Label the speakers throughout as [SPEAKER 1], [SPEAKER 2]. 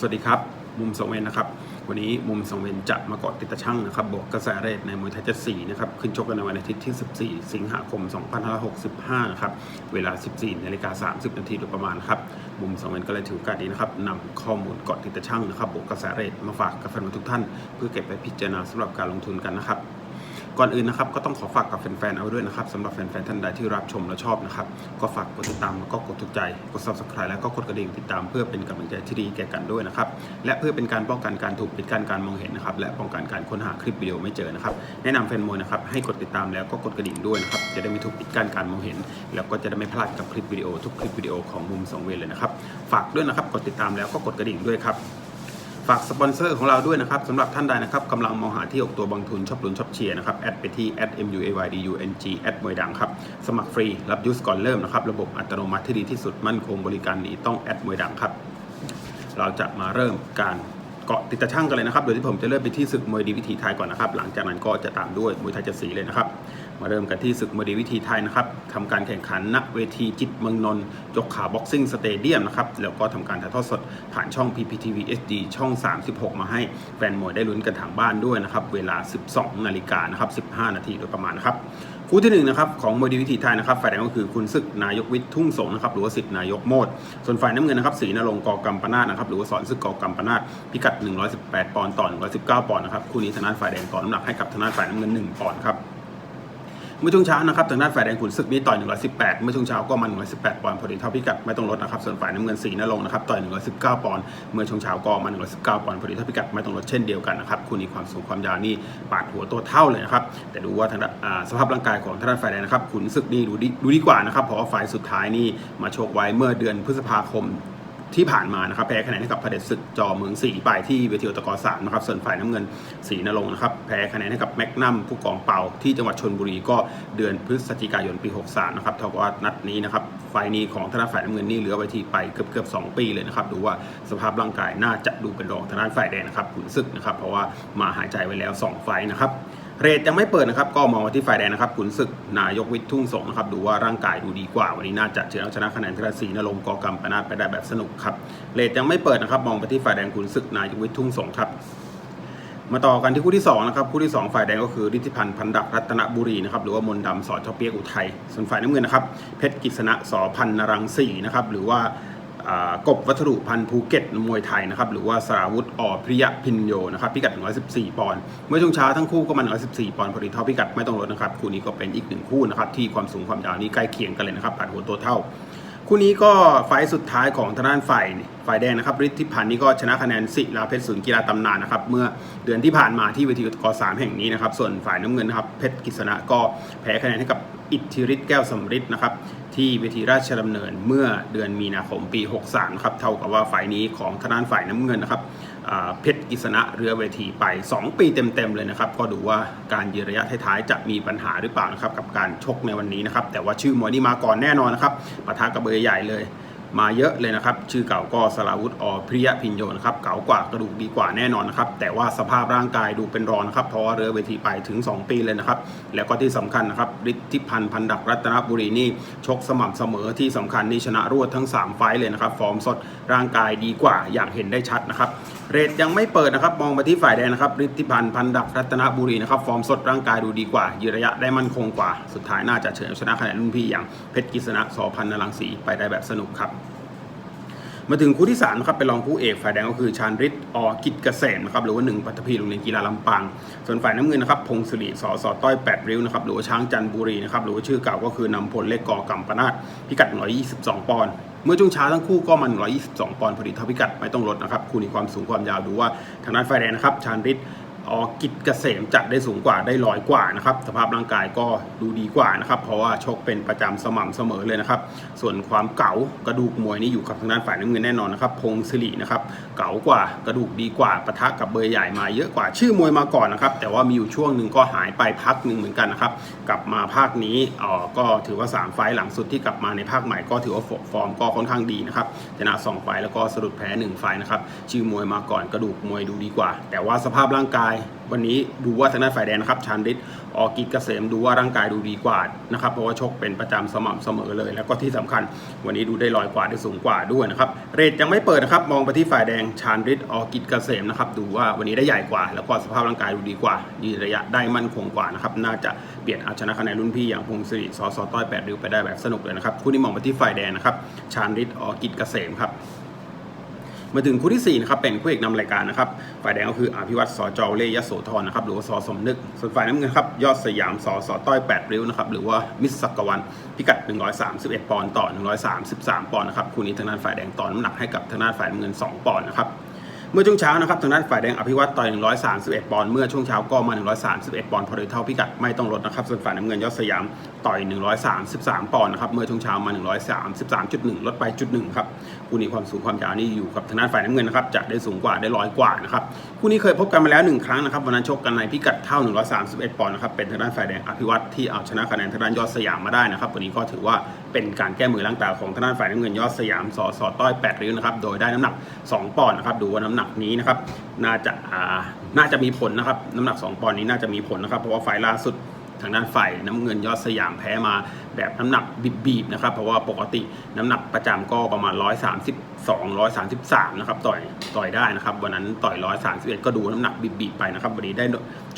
[SPEAKER 1] สวัสดีครับ มุมสองเวนนะครับ วันนี้มุมสองเวนจะมาเกาะติดตะช่างนะครับบวกกระแสเรทในมวยไทยเจ็ดสี่นะครับ ขึ้นชกกันในวันอาทิตย์ที่ 14 สิงหาคม 2565 นะครับ เวลา 14นาฬิกา30 นาทีโดยประมาณครับ มุมสองเวนก็เลยถือโอกาสนี้นะครับนำข้อมูลเกาะติดตะช่างนะครับบวกกระแสเรทมาฝากกับแฟนมวยทุกท่าน เพื่อเก็บไปพิจารณาสำหรับการลงทุนกันนะครับ ก่อนอื่นนะครับก็ต้องขอฝากกับแฟนๆเอาไว้ด้วยนะครับสำหรับแฟนๆท่านใดที่รับชมและชอบนะครับก็ฝากกดติดตามแล้วก็กดถูกใจกด subscribe แล้วก็กดกระดิ่งติดตามเพื่อเป็นกำลังใจที่ดีแก่กันด้วยนะครับและเพื่อเป็นการป้องกันการถูกปิดกั้นการมองเห็นนะครับและป้องกันการค้นหาคลิปวิดีโอไม่เจอนะครับแนะนำแฟนมวยนะครับให้กดติดตามแล้วก็กดกระดิ่งด้วยนะครับจะได้ไม่ถูกปิดกั้นการมองเห็น แล้วก็จะได้ไม่พลาดกับคลิปวิดีโอทุกคลิปวิดีโอของมุมสองเวรเลยนะครับฝากด้วยนะครับกดติดตามแล้วก็กดกระดิ่งด้วยครับ ฝากสปอนเซอร์ของเราด้วยนะครับสำหรับท่านใดนะครับกำลังมองหาที่ออกตัวบางทุนชอบลุ้นชอบเชียร์นะครับแอดไปที่ @muaydung แอดมวยดังครับ สมัครฟรี รับยูสก่อนเริ่มนะครับ ระบบอัตโนมัติที่ดีที่สุดมั่นคงบริการดีต้องแอดมวยดังครับ เราจะมาเริ่มการเกาะติดตะช่างกันเลยนะครับ โดยที่ผมจะเริ่มไปที่ศึกมวยดีวิถีไทยก่อนนะครับ หลังจากนั้นก็จะตามด้วยมวยไทยเจ็ดสีเลยนะครับ มาเริ่มกันที่ศึกมวยดีวิธีไทยนะครับทำการแข่งขันณเวทีจิตเมืองนนท์ยกขาบ็อกซิ่งสเตเดียมนะครับ แล้วก็ทำการถ่ายทอดสดผ่านช่อง PPTV HD ช่อง 36 มาให้แฟนมวยได้ลุ้นกันทางบ้านด้วยนะครับ เวลา 12 นาฬิกานะครับ 15 นาทีโดยประมาณนะครับคู่ที่หนึ่งนะครับของมวยดีวิธีไทยนะครับฝ่ายแดงก็คือคุณศึกนายกวิทย์ทุ่งสงนะครับหรือว่าสิทธินายกโมด ส่วนฝ่ายน้ำเงินนะครับศรีนรงค์กอกำปนาตนะครับหรือว่าสอนศึกกอกำปนาตพิกัด 118 ปอนด์ต่อ119 ปอนด์นะครับคู่นี้ทางด้านฝ่ายแดงต่อน้ำหนักให้กับทางด้านฝ่ายน้ำเงิน 1 ปอนด์ครับ เมื่อช่วงเช้านะครับทางด้านฝ่ายแดงขุนศึกนี่ต่อย 118 เมื่อช่วงเช้าก็มัน118 ปอนด์พอดีเท่าพิกัดไม่ต้องลดนะครับ ส่วนฝ่ายน้ำเงินสีนรงค์นะครับต่อย 119 ปอนด์ เมื่อช่วงเช้าก็มัน119 ปอนด์พอดีเท่าพิกัดไม่ต้องลดเช่นเดียวกันนะครับคู่นี้ความสูงความยาวนี่ปาดหัวตัวเท่าเลยนะครับ แต่ดูว่าทางด้านสภาพร่างกายของทางด้านฝ่ายแดงนะครับขุนศึกนี่ดูดีดูดีกว่านะครับเพราะว่าฝ่ายสุดท้ายนี่มาโชกไว้เมื่อเดือนพฤษภาคม ที่ผ่านมานะครับแพ้คะแนนให้กับพระเดชศึกจอเมืองสี่ไปที่เวทีอตกรสามนะครับส่วนฝ่ายน้ำเงินสีนรงนะครับแพ้คะแนนให้กับแมกนัมผู้กองเป่าที่จังหวัดชนบุรีก็เดือนพฤศจิกายนปี 63นะครับเท่ากับนัดนี้นะครับไฟนี้ของทางด้านฝ่ายน้ำเงินนี่เหลือไว้ที่ไปเกือบเกือบๆ2ปีเลยนะครับดูว่าสภาพร่างกายน่าจะดูเป็นรองทางด้านฝ่ายแดงนะครับขุนศึกนะครับเพราะว่ามาหายใจไว้แล้ว 2 ไฟนะครับ เรทยังไม่เปิดนะครับก็มองมาที่ฝ่ายแดงนะครับขุนศึกนายกวิทย์ทุ่งสงนะครับดูว่าร่างกายดูดีกว่า วันนี้น่าจะเฉือนเอาชนะคะแนนทราศีนรงค์กอกำปนาตไปได้แบบสนุกครับเรทยังไม่เปิดนะครับมองไปที่ฝ่ายแดงขุนศึกนายกวิทย์ทุ่งสงครับมาต่อกันที่คู่ที่2นะครับคู่ที่ 2 ฝ่ายแดงก็คือฤทธิพันธ์พันดักรัตนบุรีนะครับหรือว่ามนต์ดำสอชอเปียกอุทัยส่วนฝ่ายน้ำเงินนะครับเพชรกิษณะสอพันนรังสีนะครับหรือว่า กบวัฒรุพันธ์ภูเก็ตมวยไทยนะครับหรือว่าสราวุธอ่อพริยพินโยนะครับพิกัด 114 ปอนด์เมื่อช่วงเช้าทั้งคู่ก็มา 114 ปอนด์พอดีเท่าพิกัดไม่ต้องลดนะครับคู่นี้ก็เป็นอีกหนึ่งคู่นะครับที่ความสูงความยาวนี่ใกล้เคียงกันเลยนะครับปาดหัวตัวเท่า คู่นี้ก็ไฟสุดท้ายของทางด้านฝ่ายฝ่ายแดงนะครับฤทธิพันธ์นี่ก็ชนะคะแนนศิลาเพชรศูนย์กีฬาตำนานนะครับเมื่อเดือนที่ผ่านมาที่เวทีกอสามแห่งนี้นะครับส่วนฝ่ายน้ำเงินนะครับเพชรกิษณะก็แพ้คะแนนให้กับอิทธิฤทธิ์แก้วสำริดนะครับ ที่เวทีราชดำเนินเมื่อเดือนมีนาคมปี 63ครับเท่ากับว่าฝ่ายนี้ของทางด้านฝ่ายน้ำเงินนะครับเพชรกิษณะเรือเวทีไป 2 ปีเต็มๆเลยนะครับก็ดูว่าการยืนระยะท้ายๆจะมีปัญหาหรือเปล่านะครับกับการชกในวันนี้นะครับแต่ว่าชื่อมวยนี่มาก่อนแน่นอนนะครับปะทะกับเบอร์ใหญ่เลย มาเยอะเลยนะครับ ชื่อเก่าก็สลาวุธอพริยพินโยนะครับ เก่ากว่ากระดูกดีกว่าแน่นอนนะครับ แต่ว่าสภาพร่างกายดูเป็นรองนะครับ เพราะว่าเรือเวทีไปถึง 2 ปีเลยนะครับ แล้วก็ที่สำคัญนะครับฤทธิพันธ์พันดักรัตนบุรีนี่ชกสม่ำเสมอที่สำคัญนี่ชนะรวดทั้ง 3 ไฟเลยนะครับ ฟอร์มสดร่างกายดีกว่าอย่างเห็นได้ชัดนะครับ เรทยังไม่เปิดนะครับ มองไปที่ฝ่ายแดงนะครับฤทธิพันธ์พันดักรัตนบุรีนะครับ ฟอร์มสดร่างกายดูดีกว่ายืนระยะได้มั่นคงกว่า สุดท้ายน่าจะเฉือนชนะคะแนนรุ่นพี่อย่างเพชรกิษณะสอพันนรังสีไปได้แบบสนุกครับมาถึงคู่ที่3นะครับเป็นรองคู่เอกฝ่ายแดงก็คือชาญฤทธิ์อกิจเกษมนะครับหรือว่าหนึ่งปัตภีโรงเรียนกีฬาลำปาง ส่วนฝ่ายน้ำเงินนะครับพงศรีสอสอต้อยแปดริ้วนะครับหรือว่าช้างจันบุรีนะครับหรือว่าชื่อเก่าก็คือนำพลเล็กกอกัมปนาตพิกัด 122 ปอนด์เมื่อช่วงเช้าทั้งคู่ก็มัน122 ปอนด์พอดีเท่าพิกัดไม่ต้องลดนะครับคู่นี้ความสูงความยาวดูว่าทางด้านไฟแดงนะครับชานริด ออกิจเกษมจะได้สูงกว่าได้ลอยกว่านะครับสภาพร่างกายก็ดูดีกว่านะครับเพราะว่าชกเป็นประจำสม่ำเสมอเลยนะครับ ส่วนความเก๋ากระดูกมวยนี่อยู่กับทางด้านฝ่ายน้ำเงินแน่นอนนะครับพงศิรินะครับเก๋ากว่ากระดูกดีกว่าปะทะกับเบอร์ใหญ่มาเยอะกว่าชื่อมวยมาก่อนนะครับแต่ว่ามีอยู่ช่วงหนึ่งก็หายไปพักหนึ่งเหมือนกันนะครับกลับมาภาคนี้ออก็ถือว่า 3 ไฟล์หลังสุดที่กลับมาในภาคใหม่ก็ถือว่าฟอร์มก็ค่อนข้างดีนะครับชนะ2ไฟล์แล้วก็สะดุดแพ้1ไฟล์นะครับชื่อมวยมาก่อนกระดูกมวยดูดีกว่า แต่ว่าสภาพร่างกายวันนี้ดูว่าทางด้านฝ่ายแดงนะครับชานฤทธิ์ออกิจเกษมดูว่าร่างกายดูดีกว่านะครับเพราะว่าชกเป็นประจำสม่ำเสมอเลย แล้วก็ที่สำคัญ วันนี้ดูได้ลอยกว่าได้สูงกว่าด้วยนะครับเรทยังไม่เปิดนะครับมองไปที่ฝ่ายแดงชานฤทธิ์ออกิจเกษมนะครับดูว่าวันนี้ได้ใหญ่กว่า แล้วก็สภาพร่างกายดูดีกว่ายืนระยะได้มั่นคงกว่านะครับน่าจะเบียดเอาชนะคะแนนรุ่นพี่อย่างพงศิริสอสอต้อยแปดริ้วไปได้แบบสนุกเลยนะครับคู่นี้มองไปที่ฝ่ายแดงนะครับชานฤทธิ์ออกิจเกษมครับ มาถึงคู่ที่ 4 นะครับ เป็นคู่เอกนำรายการนะครับ ฝ่ายแดงก็คืออภิวัตสจเลยโสธรนะครับ หรือว่าสสมนึก ส่วนฝ่ายน้ำเงินครับ ยอดสยามสสต้อย8ริ้วนะครับ หรือว่ามิสสักกวันพิกัด 131 ปอนด์ต่อ 133 ปอนด์นะครับ คู่นี้ทางด้านฝ่ายแดงต่อน้ำหนักให้กับทางด้านฝ่ายน้ำเงิน 2 ปอนด์นะครับ เมื่อช่วงเช้านะครับทางด้านฝ่ายแดงอภิวัตต่อย 131 ปอนด์เมื่อช่วงเช้าก็มา 131 ปอนด์พอโดยเท่าพิกัดไม่ต้องลดนะครับส่วนฝ่ายน้ำเงินยอดสยามต่อย 133 ปอนด์นะครับเมื่อช่วงเช้ามา 133.1 ลดไปจุดหนึ่งครับคู่นี้ความสูงความยาวนี่อยู่กับทางด้านฝ่ายน้ำเงินนะครับจะได้สูงกว่าได้ร้อยกว่านะครับคู่นี้เคยพบกันมาแล้วหนึ่งครั้งนะครับวันนั้นชกกันในพิกัดเท่า 131 ปอนด์นะครับเป็นทางด้านฝ่ายแดงอภิวัตที่เอาชนะคะแนนทางด้านยอดสยามมาได้นะครับวันนี้ก็ถือว่าเป็นการแก้มือล้างตาของทางด้านฝ่ายน้ำเงินยอดสยามสสต้อย8ริ้วนะครับโดยได้น้ำหนัก 2 ปอนด์นะครับดูว่าน้ำหนักนี้นะครับน่าจะน่าจะมีผลนะครับน้ำหนัก 2ปอนด์นี้น่าจะมีผลนะครับเพราะว่าไฟล์ล่าสุดทางด้านฝ่ายน้ำเงินยอดสยามแพ้มาแบบน้ำหนักบีบๆนะครับ เพราะว่าปกติน้ำหนักประจำก็ประมาณ 132 133 นะครับต่อยต่อยได้นะครับ วันนั้นต่อย 131 ก็ดูน้ำหนักบีบๆไปนะครับ วันนี้ได้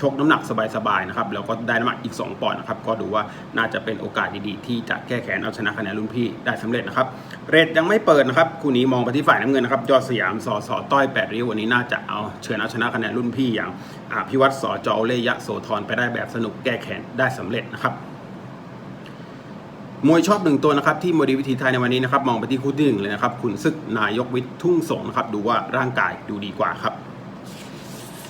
[SPEAKER 1] ชกน้ำหนักสบายๆนะครับแล้วก็ได้น้ำหนักอีก 2 ปอนด์นะครับ ก็ดูว่าน่าจะเป็นโอกาสดีๆ ที่จะแก้แค้นเอาชนะคะแนนรุ่นพี่ได้สำเร็จนะครับ เรทยังไม่เปิดนะครับคู่นี้มองไปที่ฝ่ายน้ำเงินนะครับยอดสยามสอสอต้อย8ริ้ววันนี้น่าจะเอาเชิญเอาชนะคะแนนรุ่นพี่อย่างอภิวัตรสอจอเลยะโสธรไปได้แบบสนุกแก้แค้นได้สำเร็จนะครับมวยชอบหนึ่งตัวนะครับที่มวยดีวิธีไทยในวันนี้นะครับมองไปที่คู่ที่หนึ่งเลยนะครับขุนศึกนายกวิทย์ทุ่งสงนะครับดูว่าร่างกายดูดีกว่าครับ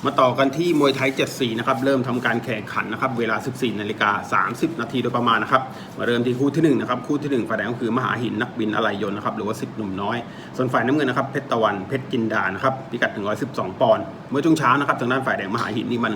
[SPEAKER 1] มาต่อกันที่มวยไทย 74 นะครับ เริ่มทำการแข่งขันนะครับ เวลา 14 นาฬิกา 30 นาทีโดยประมาณนะครับ มาเริ่มที่คู่ที่ 1 นะครับ คู่ที่ 1 ฝ่ายแดงก็คือมหาหินนักบินอะไรยนต์นะครับ หรือว่า 10 หนุ่มน้อย ส่วนฝ่ายน้ำเงินนะครับ เพชรตะวัน เพชรจินดา นะครับ พิกัด 112 ปอนด์ เมื่อช่วงเช้านะครับ ทางด้านฝ่ายแดงมหาหินนี่มา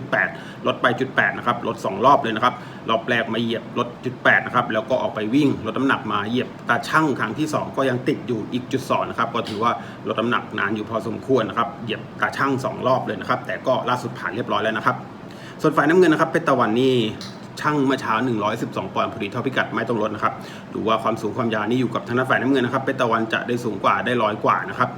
[SPEAKER 1] 112.8 ลดไปจุด8นะครับ ลด 2 รอบเลยนะครับ รอบแรกมาเหยียบลดจุด8นะครับ แล้วก็ออกไปวิ่ง ลดน้ำหนักมาเหยียบตาช่างครั้งที่ 2 ก็ยังติดอยู่อีกจุด2นะครับ ก็ถือว่าลดน้ำหนักนานอยู่พอสมควรนะครับ เหยียบตาช่าง 2 รอบเลยนะครับ แต่ก็ล่าสุดผ่านเรียบร้อยแล้วนะครับ ส่วนฝ่ายน้ำเงินนะครับเพชรตะวันนี่ช่างเมื่อเช้า 112 ปอนด์พอดีเท่าพิกัดไม่ต้องลดนะครับ ดูว่าความสูงความยาวนี่อยู่กับทางด้านฝ่ายน้ำเงินนะครับเพชรตะวันจะได้สูงกว่าได้ร้อยกว่านะครับ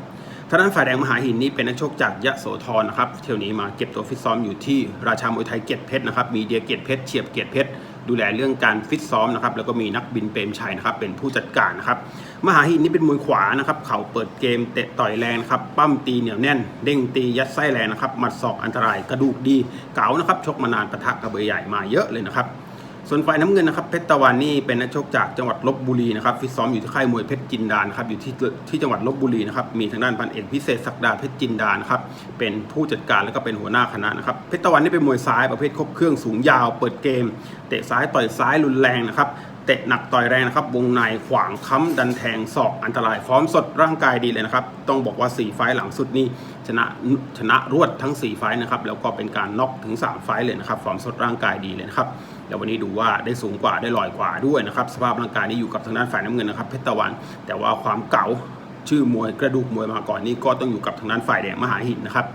[SPEAKER 1] ทางด้านฝ่ายแดงมหาหินนี่เป็นนักชกจากยะโสธรนะครับ เที่ยวนี้มาเก็บตัวฟิตซ้อมอยู่ที่ราชามวยไทยเกียรติเพชรนะครับ มีเดียเกียรติเพชรเฉียบเกียรติเพชร ดูแลเรื่องการฟิตซ้อมนะครับแล้วก็มีนักบินเปรมชัยนะครับเป็นผู้จัดการนะครับมหาหินนี่เป็นมวยขวานะครับเข่าเปิดเกมเตะต่อยแรงครับปั้มตีเหนียวแน่น เด้งตียัดไส้แรงนะครับหมัดศอกอันตรายกระดูกดีเก๋านะครับชกมานานประทะกระเบยใหญ่มาเยอะเลยนะครับ ส่วนฝ่ายน้ำเงินนะครับเพชรตะวันนี่เป็นนักชกจากจังหวัดลบบุรีนะครับฟิตซ้อมอยู่ที่ค่ายมวยเพชรจินดานครับอยู่ที่ที่จังหวัดลบบุรีนะครับมีทางด้านพันเอกพิเศษศักดาเพชรจินดานครับเป็นผู้จัดการแล้วก็เป็นหัวหน้าคณะนะครับเพชรตะวันนี่เป็นมวยซ้ายประเภทครบเครื่องสูงยาว เปิดเกม เตะซ้ายต่อยซ้ายรุนแรงนะครับเตะหนักต่อยแรงนะครับวงในขวางค้ำดันแทงศอกอันตรายพร้อมสดร่างกายดีเลยนะครับ ต้องบอกว่า 4 ไฟล์หลังสุดนี่ชนะชนะรวดทั้ง 4 ไฟล์นะครับแล้วก็เป็นการน็อกถึง 3 ไฟล์เลยนะครับฟอร์มสดร่างกายดีเลยนะครับ เดี๋ยววันนี้ดูว่าได้สูงกว่าได้ลอยกว่าด้วยนะครับสภาพร่างกายนี้อยู่กับทางด้านฝ่ายน้ำเงินนะครับเพชรตะวัน แต่ว่าความเก่าชื่อมวยกระดูกมวยมาก่อนนี่ก็ต้องอยู่กับทางด้านฝ่ายแดงมหาหินนะครับ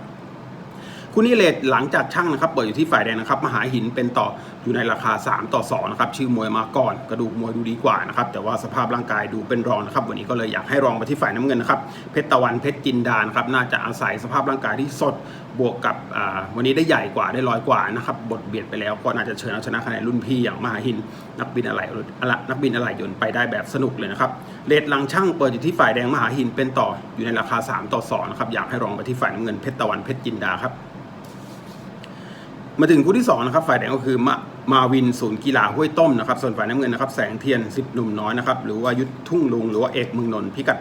[SPEAKER 1] คู่นี้เลทหลังจากช่างนะครับเปิดอยู่ที่ฝ่ายแดงนะครับมหาหินเป็นต่ออยู่ในราคา 3 ต่อ2นะครับชื่อมวยมาก่อน กระดูกมวยดูดีกว่านะครับแต่ว่าสภาพร่างกายดูเป็นรองนะครับวันนี้ก็เลยอยากให้รองไปที่ฝ่ายน้ำเงินนะครับเพชรตะวันเพชรจินดานะครับน่าจะอาศัยสภาพร่างกายที่สด บวกกับวันนี้ได้ใหญ่กว่าได้ลอยกว่านะครับบทเบียดไปแล้วก็น่าจะเชิญเอาชนะคะแนนรุ่นพี่อย่างมหาหิน นักบินอะไรอะนักบินอะไหล่ยนต์ไปได้แบบสนุกเลยนะครับเลทลังช่างเปิดอยู่ที่ฝ่ายแดงมหาหินเป็นต่ออยู่ในราคา 3 ต่อ2นะครับอยากให้รองไปที่ฝ่ายน้ำเงินเพชรตะวันเพชรจินดาครับมาถึงคู่ที่2นะครับฝ่ายแดงก็คือมา มาวินศูนย์กีฬาห้วยต้มนะครับ ส่วนฝ่ายน้ำเงินนะครับแสงเทียน10หนุ่มน้อยนะครับหรือว่ายุทธทุ่งลุงหรือว่าเอกเมืองนนท์พิกัด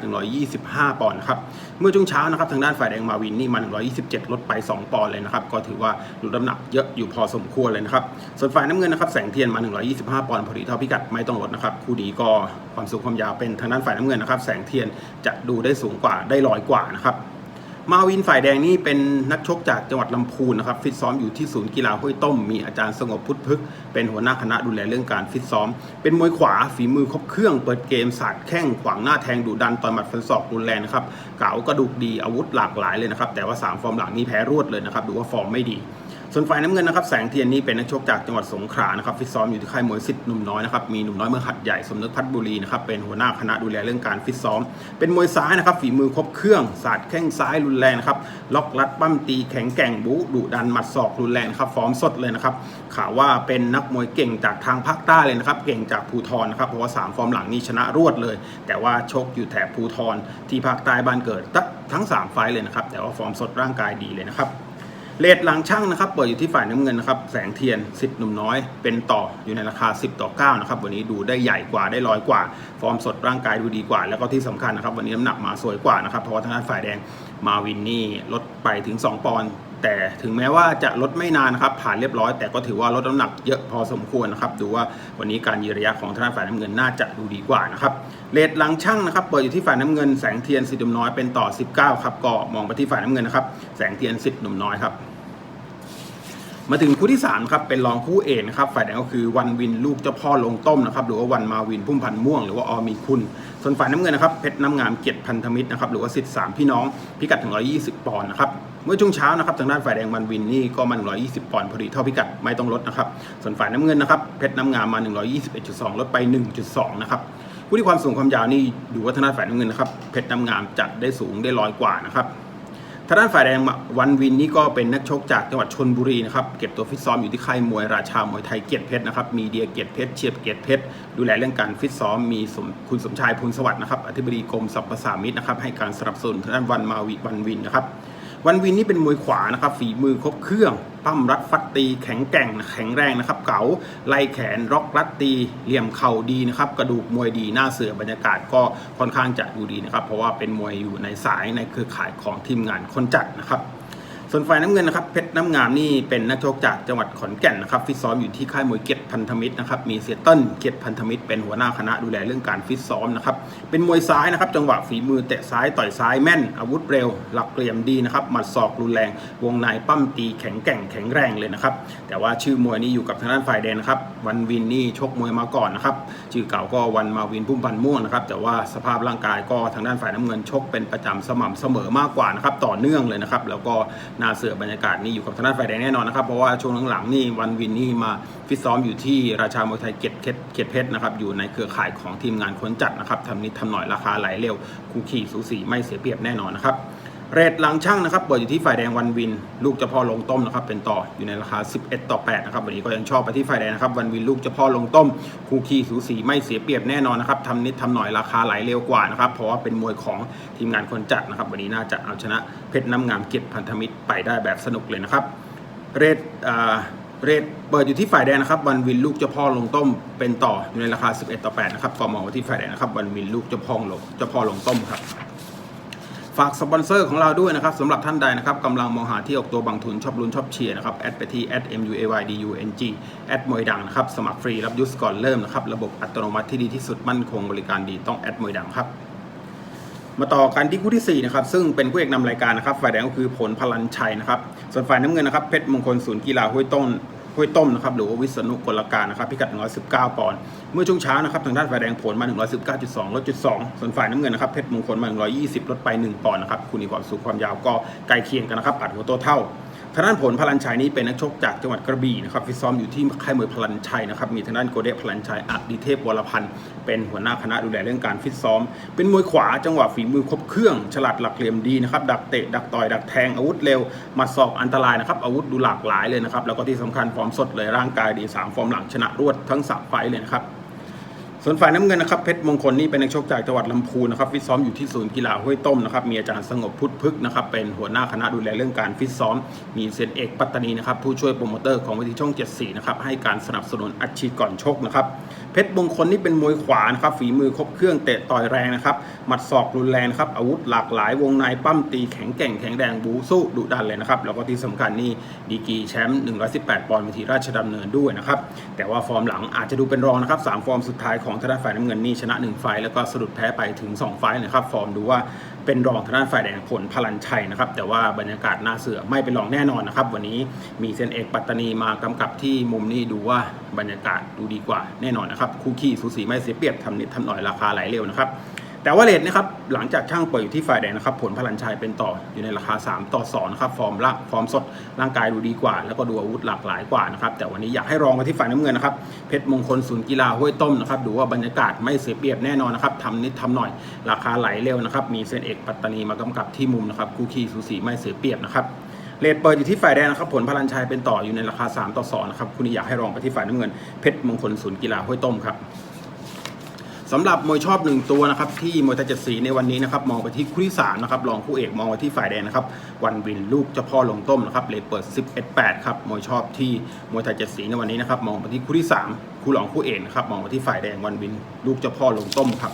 [SPEAKER 1] 125 ปอนด์นะครับเมื่อช่วงเช้านะครับทางด้านฝ่ายแดงมาวินนี่มา 127 ลดไป 2 ปอนด์เลยนะครับก็ถือว่าลดน้ำหนักเยอะอยู่พอสมควรเลยนะครับส่วนฝ่ายน้ำเงินนะครับแสงเทียนมา 125 ปอนด์พอดีเท่าพิกัดไม่ต้องลดนะครับคู่ดีก็ความสูงความยาวเป็นทางด้านฝ่ายน้ำเงินนะครับแสงเทียนจะดูได้สูงกว่าได้ลอยกว่านะครับ มาวินฝ่ายแดงนี่เป็นนักชกจากจังหวัดลำพูนนะครับฟิตซ้อมอยู่ที่ศูนย์กีฬาห้วยต้ม มีอาจารย์สงบพุทธพฤกษ์เป็นหัวหน้าคณะดูแลเรื่องการฟิตซ้อม เป็นมวยขวาฝีมือครบเครื่อง เปิดเกมสาดแข้งขวางหน้าแทงดุดันต่อยหมัดฟันศอกรุนแรงนะครับเก๋ากระดูกดีอาวุธหลากหลายเลยนะครับแต่ว่า3ฟอร์มหลังนี้แพ้รวดเลยนะครับดูว่าฟอร์มไม่ดี ส่วนฝ่ายน้ำเงินนะครับแสงเทียนนี่เป็นนักชกจากจังหวัดสงขลานะครับฟิตซ้อมอยู่ที่ค่ายมวยสิทธิ์หนุ่มน้อยนะครับมีหนุ่มน้อยเมืองหัดใหญ่สมนึกพัฒน์บุรีนะครับเป็นหัวหน้าคณะดูแลเรื่องการฟิตซ้อม เป็นมวยซ้ายนะครับฝีมือครบเครื่องศาสตร์แข้งซ้ายรุนแรงนะครับล็อกลัดปั้มตีแข็งแกร่งบูดุดันหมัดศอกรุนแรงครับฟอร์มสดเลยนะครับข่าวว่าเป็นนักมวยเก่งจากทางภาคใต้เลยนะครับเก่งจากภูทรนะครับเพราะว่าสามฟอร์มหลังนี่ชนะรวดเลย แต่ว่าชกอยู่แถบภูทรที่ภาคใต้บ้านเกิดทั้งสามไฟเลยนะครับแต่ว่าฟอร์มสดร่างกายดีเลยนะครับ เลทหลังช่างนะครับเปิดอยู่ที่ฝ่ายน้ำเงินนะครับแสงเทียนสิทธิ์หนุ่มน้อย เป็นต่ออยู่ในราคา 10 ต่อ9นะครับวันนี้ดูได้ใหญ่กว่าได้ลอยกว่า ฟอร์มสดร่างกายดูดีกว่า แล้วก็ที่สำคัญนะครับวันนี้น้ำหนักมาสวยกว่านะครับเพราะว่าทางด้านฝ่ายแดงมาวินนี่ลดไปถึง 2 ปอนด์แต่ถึงแม้ว่าจะลดไม่นานนะครับผ่านเรียบร้อย แต่ก็ถือว่าลดน้ำหนักเยอะพอสมควรนะครับดูว่าวันนี้การยืนระยะของทางด้านฝ่ายน้ำเงินน่าจะดูดีกว่านะครับเลทหลังช่างนะครับเปิดอยู่ที่ฝ่ายน้ำเงินแสงเทียนสิทธิ์หนุ่มน้อยเป็นต่อ 19ครับก็มองไปที่ฝ่ายน้ำเงินนะครับแสงเทียนสิทธิ์หนุ่มน้อยครับ มาถึงคู่ที่ 3 ครับ เป็นรองคู่เอกนะครับ ฝ่ายแดงก็คือวันวินลูกเจ้าพ่อลงต้มนะครับ หรือว่าวันมาวินพุ่มพันธ์ม่วง หรือว่าออมีคุณ ส่วนฝ่ายน้ำเงินนะครับ เพชรน้ำงามเกียรติพันธมิตรนะครับ หรือว่าสิทธิ์สามพี่น้อง พิกัดถึง120 ปอนด์นะครับ เมื่อช่วงเช้านะครับ ทางด้านฝ่ายแดงวันวินนี่ก็มา 120 ปอนด์พอดีเท่าพิกัดไม่ต้องลดนะครับ ส่วนฝ่ายน้ำเงินนะครับ เพชรน้ำงามมา 121.2 ลดไป 1.2 นะครับผู้ที่ความสูงความยาวนี่ดูว่าทางด้านฝ่ายน้ำเงินนะครับ เพชรน้ำงามจัดได้สูงได้ร้อยกว่านะครับ ทางด้านฝ่ายแดงวันวินนี่ก็เป็นนักชกจากจังหวัดชนบุรีนะครับเก็บตัวฟิตซ้อมอยู่ที่ค่ายมวยราชามวยไทยเกียรติเพชรนะครับมีเดียเกียรติเพชรเชียบเกียรติเพชรดูแลเรื่องการฟิตซ้อมมีมคุณสมชายพูลสวัสดิ์นะครับอธิบดีกรมสรรพสามิตนะครับให้การสนับสนุนทางด้านวันมาวิวันวินนะครับ วันวินนี่เป็นมวยขวานะครับฝีมือครบเครื่องปั้มรัดฟัดตีแข็งแกร่งแข็งแรงนะครับ เก๋าไล่แขนร็อกรัดตี เหลี่ยมเข่าดีนะครับ กระดูกมวยดีหน้าเสือบรรยากาศก็ค่อนข้างจะดูดีนะครับ เพราะว่าเป็นมวยอยู่ในสายในเครือข่ายของทีมงานคนจัดนะครับ ส่วนฝ่ายน้ำเงินนะครับเพชรน้ำงามนี่เป็นนักชกจากจังหวัดขอนแก่นนะครับฟิตซ้อมอยู่ที่ค่ายมวยเกียรติพันธมิตรนะครับมีเสียเติ้ลเกียรติพันธมิตรเป็นหัวหน้าคณะดูแลเรื่องการฟิตซ้อมนะครับเป็นมวยซ้ายนะครับจังหวะฝีมือเตะซ้ายต่อยซ้ายแม่น อาวุธเร็ว หลักเหลี่ยมดีนะครับหมัดศอกรุนแรง วงในปั้มตีแข็งแกร่งแข็งแรงเลยนะครับแต่ว่าชื่อมวยนี้อยู่กับทางด้านฝ่ายแดงนะครับวันวินนี่ชกมวยมาก่อนนะครับชื่อเก่าก็วันมาวินพุ่มพันม่วงนะครับแต่ว่าสภาพร่างกายก็ทางด้านฝ่ายน้ำเงินชกเป็นประจำสม่ำเสมอมากกว่านะครับต่อเนื่องเลยนะครับแล้วก็นาเสือบรรยากาศนี่อยู่กับทางด้านฝ่ายแดงแน่นอนนะครับ เพราะว่าช่วงหลังๆนี่วันวินนี่มาฟิตซ้อมอยู่ที่ราชามวยไทยเกียรติเกตเพชรนะครับอยู่ในเครือข่ายของทีมงานคนจัดนะครับทำนิดทำหน่อยราคาไหลเร็วคู่ขี่สูสีไม่เสียเปรียบแน่นอนนะครับ เรทหลังช่างนะครับเปิดอยู่ที่ฝ่ายแดงวันวิน ลูกเจ้าพ่อลงต้มนะครับเป็นต่ออยู่ในราคา 11 ต่อ 8 นะครับวันนี้ก็ยังชอบไปที่ฝ่ายแดงนะครับวันวินลูกเจ้าพ่อลงต้ม คู่ขี้สูสีไม่เสียเปรียบแน่นอนนะครับทำนิดทำหน่อยราคาไหลเร็วกว่านะครับเพราะว่าเป็นมวยของทีมงานคนจัดนะครับวันนี้น่าจะเอาชนะเพชรน้ำงามเกียรติพันธมิตรไปได้แบบสนุกเลยนะครับเรทอ่าเรทเปิดอยู่ที่ฝ่ายแดงนะครับวันวินลูกเจ้าพ่อลงต้มเป็นต่ออยู่ในราคา 11 ต่อ 8 นะครับก็มองที่ฝ่ายแดงนะครับวันวินลูกเจ้าพ่อลงเจ้าพ่อลงต้มครับ ฝากสปอนเซอร์ของเราด้วยนะครับสำหรับท่านใดนะครับกำลังมองหาที่ออกตัวบางทุนชอบลุ้นชอบเชียร์นะครับ แอดไปที่ @muaydung แอดมวยดังนะครับ สมัครฟรีรับยุสก่อนเริ่มนะครับ ระบบอัตโนมัติที่ดีที่สุดมั่นคงบริการดีต้องแอดมวยดังครับ มาต่อกันที่คู่ที่ 4 นะครับ ซึ่งเป็นคู่เอกนำรายการนะครับ ฝ่ายแดงก็คือผลพลันชัยนะครับ ส่วนฝ่ายน้ำเงินนะครับเพชรมงคลศูนย์กีฬาห้วยต้น ห้วยต้มนะครับหรือว่าวิษณุกลการนะครับพิกัด 119 ปอนด์เมื่อช่วงเช้านะครับทางด้านฝ่ายแดงผลมา 119.2 ลดจุด 2 ส่วนฝ่ายน้ำเงินนะครับเพชรมงคลมา 120 ลดไป 1 ปอนด์นะครับคู่นี้ความสูงความยาวก็ใกล้เคียงกันนะครับปัดหัวโตเท่า ทางด้านผลพลันชัยนี้เป็นนักชกจากจังหวัดกระบี่นะครับฟิตซ้อมอยู่ที่ค่ายมวยพลันชัยนะครับมีทางด้านโกเดะพลันชัยอดิเทพวรพันธ์เป็นหัวหน้าคณะดูแลเรื่องการฟิตซ้อม เป็นมวยขวาจังหวะฝีมือครบเครื่อง ฉลาดหลักเหลี่ยมดีนะครับดักเตะดักต่อยดักแทงอาวุธเร็วมัดศอกอันตรายนะครับอาวุธดูหลากหลายเลยนะครับแล้วก็ที่สำคัญฟอร์มสดเลยร่างกายดีสามฟอร์มหลังชนะรวดทั้งสามไฟเลยนะครับ ส่วนฝ่ายน้ำเงินนะครับเพชรมงคลนี่เป็นนักชกจากจังหวัดลำพูนนะครับฟิตซ้อมอยู่ที่ศูนย์กีฬาห้วยต้มนะครับมีอาจารย์สงบพุทธพฤกษ์นะครับเป็นหัวหน้าคณะดูแลเรื่องการฟิตซ้อม มีเซนเอกปัตตานีนะครับผู้ช่วยโปรโมเตอร์ของวิธีช่อง 74 นะครับให้การสนับสนุนอัดฉีดก่อนชกนะครับเพชรมงคลนี่เป็นมวยขวานะครับฝีมือครบเครื่องเตะต่อยแรงนะครับหมัดศอกรุนแรงครับอาวุธหลากหลายวงในปั้มตีแข็งแกร่งแข็งแรงบูสู้ดุดันเลยนะครับแล้วก็ที่สำคัญนี่ดีกีแชมป์118 ปอนด์วิธีราชดำเนินด้วยนะครับแต่ว่าฟอร์มหลังอาจจะดูเป็นรองนะครับสามฟอร์มสุดท้ายของทางด้าฝ่ายน้ำเงินนี่ชนะ 1 ไฟแล้วก็สะดุดแพ้ไปถึง 2 ไฟล์นะครับฟอร์มดูว่า เป็นรองทางด้านฝ่ายแดงผลพลันชัยนะครับ แต่ว่าบรรยากาศน่าเสือไม่เป็นรองแน่นอนนะครับ วันนี้มีเซนเอกปัตตานีมากำกับที่มุมนี้ดูว่าบรรยากาศดูดีกว่าแน่นอนนะครับคู่ขี้สูสีไม่เสียเปรียบทำนิดทำหน่อยราคาไหลเร็วนะครับ แต่ว่าเลทนะครับหลังจากช่างเปิดอยู่ที่ฝ่ายแดงนะครับผลพลันชัยเป็นต่ออยู่ในราคา 3 ต่อ2นะครับฟอร์มร่างฟอร์มสดร่างกายดูดีกว่า แล้วก็ดูอาวุธหลากหลายกว่านะครับแต่วันนี้อยากให้รองมาที่ฝ่ายน้ำเงินนะครับเพชรมงคลศูนย์กีฬาห้วยต้มนะครับดูว่าบรรยากาศไม่เสียเปรียบแน่นอนนะครับทำนิดทำหน่อย ราคาไหลเร็วนะครับมีเส้นเอกปัตตานีมากำกับที่มุมนะครับคู่ขี้สูสีไม่เสียเปรียบนะครับเลทเปิดอยู่ที่ฝ่ายแดงนะครับผลพลันชัยเป็นต่ออยู่ในราคา 3 ต่อ2นะครับคุณอยากให้รองไปที่ฝ่ายน้ำเงินเพชรมงคลศูนย์กีฬาห้วยต้มครับ สำหรับมวยชอบหนึ่งตัวนะครับที่มวยไทยเจ็ดสีในวันนี้นะครับมองไปที่คู่ที่สามนะครับรองคู่เอกมองไปที่ฝ่ายแดงนะครับวันวินลูกเจ้าพ่อลงต้มนะครับเลทเปิด 11-8ครับมวยชอบที่มวยไทยเจ็ดสีในวันนี้นะครับมองไปที่คู่ที่สามคู่รองคู่เอกนะครับมองไปที่ฝ่ายแดงวันวินลูกเจ้าพ่อลงต้มครับ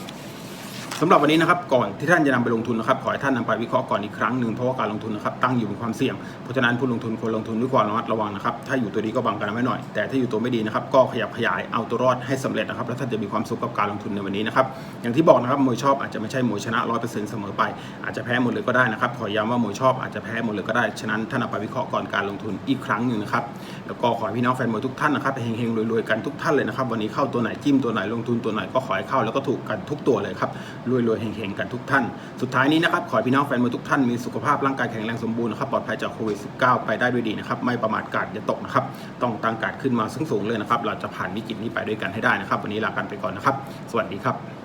[SPEAKER 1] สำหรับวันนี้นะครับก่อนที่ท่านจะนำไปลงทุนนะครับขอให้ท่านนำไปวิเคราะห์ก่อนอีกครั้งหนึ่งเพราะว่าการลงทุนนะครับตั้งอยู่บนความเสี่ยงเพราะฉะนั้นผู้ลงทุนควรลงทุนด้วยความระมัดระวังนะครับถ้าอยู่ตัวดีก็บังกันไว้หน่อย แต่ถ้าอยู่ตัวไม่ดีนะครับก็ขยับขยายเอาตัวรอดให้สำเร็จนะครับแล้วท่านจะมีความสุขกับการลงทุนในวันนี้นะครับอย่างที่บอกนะครับมวยชอบอาจจะไม่ใช่มวยชนะร้อยเปอร์เซ็นต์เสมอไป อาจจะแพ้หมดเลยก็ได้นะครับขอย้ำว่ามวยชอบอาจจะแพ้หมดเลยก็ได้ฉะนั้นท่านนำไปวิเคราะห์ก่อนการลงทุนอีกครั้งหนึ่งนะครับแล้วก็ขอพี่น้องแฟนมวยทุกท่านนะครับเฮงๆรวยๆกันทุกท่านเลยนะครับวันนี้เข้าตัวไหนจิ้มตัวไหนลงทุนตัวไหนก็ขอให้เข้าแล้วก็ถูกกันทุกตัวเลยครับรวยๆเฮงๆกันทุกท่าน สุดท้ายนี้นะครับขอพี่น้องแฟนมวยทุกท่านมีสุขภาพร่างกายแข็งแรงสมบูรณ์นะครับปลอดภัยจากโควิด -19 ไปได้ด้วยดีนะครับไม่ประมาทกาดอย่าตกนะครับต้องตั้งการดขึ้นมาสูงๆเลยนะครับเราจะผ่านวิกฤตนี้ไปด้วยกันให้ได้นะครับ วันนี้ลากันไปก่อนนะครับ สวัสดีครับ